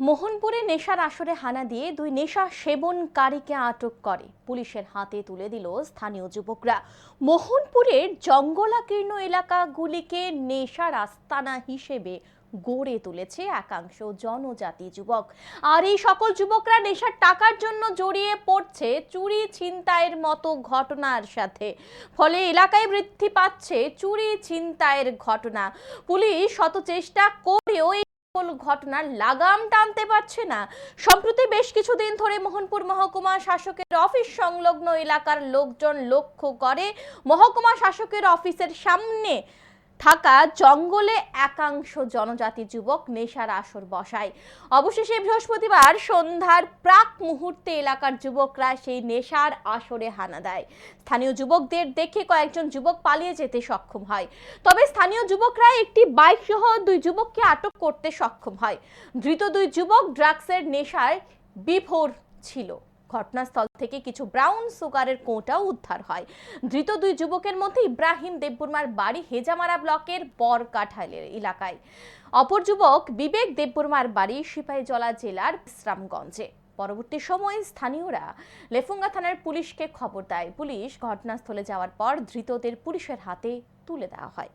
মোহনপুরে নেশার আসরে হানা দিয়ে দুই নেশা সেবনকারীকে আটক করে। পুলিশের হাতে তুলে দিল স্থানীয় যুবকরা। মোহনপুরের জঙ্গলাকীর্ণ এলাকাগুলিকে নেশার আস্তানা হিসেবে গড়ে তুলেছে একাংশ জনজাতি যুবক। আর এই সকল যুবকরা নেশার টাকার জন্য জড়িয়ে পড়ছে চুরি ছিনতাইয়ের মতো ঘটনার সাথে। ফলে এলাকায় বৃদ্ধি পাচ্ছে চুরি ছিনতাইয়ের ঘটনা। পুলিশ শত চেষ্টা করেও ঘটনার লাগাম টানতে পারছে না। সম্প্রতি বেশ কিছুদিন ধরে মোহনপুর মহকুমা শাসকের অফিস সংলগ্ন এলাকার লোকজন লক্ষ্য করে। মহকুমা শাসকের অফিসের সামনে থাকা জঙ্গলে একাংশ জনজাতি যুবক নেশার আসর বসায়। অবশেষে বৃহস্পতিবার সন্ধ্যার প্রাক মুহূর্তে এলাকার যুবকরা সেই নেশার আসরে হানা দেয়। স্থানীয় যুবকদের দেখে কয়েকজন যুবক পালিয়ে যেতে সক্ষম হয়। তবে স্থানীয় যুবকরা একটি বাইক সহ দুই যুবককে আটক করতে সক্ষম হয়। ধৃত দুই যুবক ড্রাগসের নেশায় বিভোর ছিল। ঘটনাস্থল থেকে কিছু ব্রাউন সুগারের কোঁটাও উদ্ধার হয়। ধৃত দুই যুবকের মধ্যে ইব্রাহিম দেববর্মার বাড়ি হেজামারা ব্লকের বরকাঠালের এলাকায়। অপর যুবক বিবেক দেববর্মার বাড়ি সিপাহীজলা জেলার বিশ্রামগঞ্জে। পরবর্তী সময়ে স্থানীয়রা লেফুঙ্গা থানার পুলিশকে খবর দেয়। পুলিশ ঘটনাস্থলে যাওয়ার পর ধৃতদের পুলিশের হাতে তুলে দেওয়া হয়।